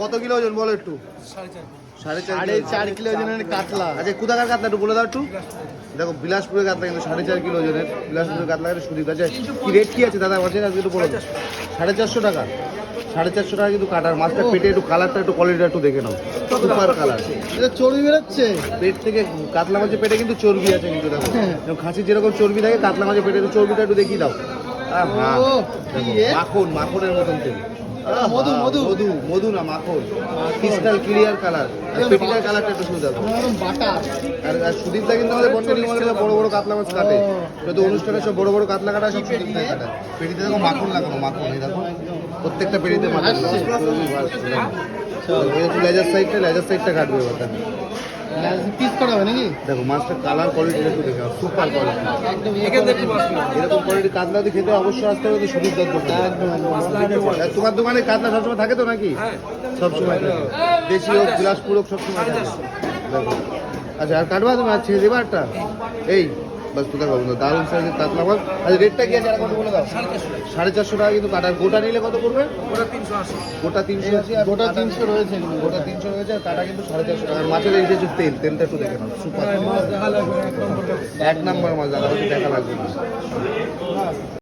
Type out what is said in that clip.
কত কিলো ওজন বলো একটু? সাড়ে চার কিলো। ওজনের কাতলা। আচ্ছা কোথাকার কাতলা একটু বলে দাও একটু। দেখো বিলাসপুরের কাতলা কিন্তু সাড়ে চার কিলো ওজনের। বিলাসপুরের কাতলা কিন্তু সুদীপ আছে কি রেট কি আছে দাদা? একটু বলো। সাড়ে চারশো টাকা। সাড়ে চারশো টাকা কিন্তু কাটার। মাছটা পেটে একটু কালারটা একটু কোয়ালিটিটা একটু দেখে নাও। সুপার কালার এটা চর্বি বেরোচ্ছে? পেট থেকে কাতলা মাছের পেটে কিন্তু চর্বি আছে কিন্তু দেখো। হ্যাঁ। যেরকম চর্বি থাকে কাতলা মাছের পেটে একটু চর্বিটা একটু দেখিয়ে দাও? মাখন মাখনের মতন তেল। মধু, মধু। মধু মধু না মাখন। ক্রিস্টাল ক্লিয়ার কালার আর পেটিটার কালারটা একটু একদম বাটা। আর আর সুদীপদা কিন্তু আমাদের বন্ডারি মলে বড় বড় কাতলা মাছ কাটে। যত অনুষ্ঠানে সব বড় বড় কাতলা কাটা সব সুদীপদা কাটে। পেটিতে দেখো মাখন লাগানো মাখন এই দেখো। প্রত্যেকটা পেটিতে মাখন। লেজার সাইডটা লেজার সাইডটা কাটবে ওটা। পিস করা হবে নাকি? দেখো মাছটা কালার কোয়ালিটি একটু দেখে সুপার কোয়ালিটি একদম এরকম কোয়ালিটি কাতলা দিয়ে খেতে অবশ্যই আসতে হবে তো সুদীপ দত্ত একদম একদম। আর তোমার দোকানে কাতলা সবসময় থাকে তো নাকি? সবসময় থাকে। দেশি হোক বিলাসপুর হোক সবসময় থাকে। দেখো। আচ্ছা আর কাটবা তুমি আর ছেড়ে দেবা একটা এই বাস কোথায় পাবো না? দারুণ সাইজের কাতলা মাছ আর রেটটা কি আছে? আর কত বলে দাও। সাড়ে চারশো টাকা কিন্তু কাটার গোটা নিলে কত পড়বে? গোটা তিনশো আশি। আর গোটা তিনশো রয়েছে। গোটা তিনশো রয়েছে আর কাটা কিন্তু সাড়ে চারশো টাকা। মাছের এই যে যে তেল তেলটা একটু দেখে নাও। সুপার। এক নম্বর মাছ দাদা দেখা লাগবে। না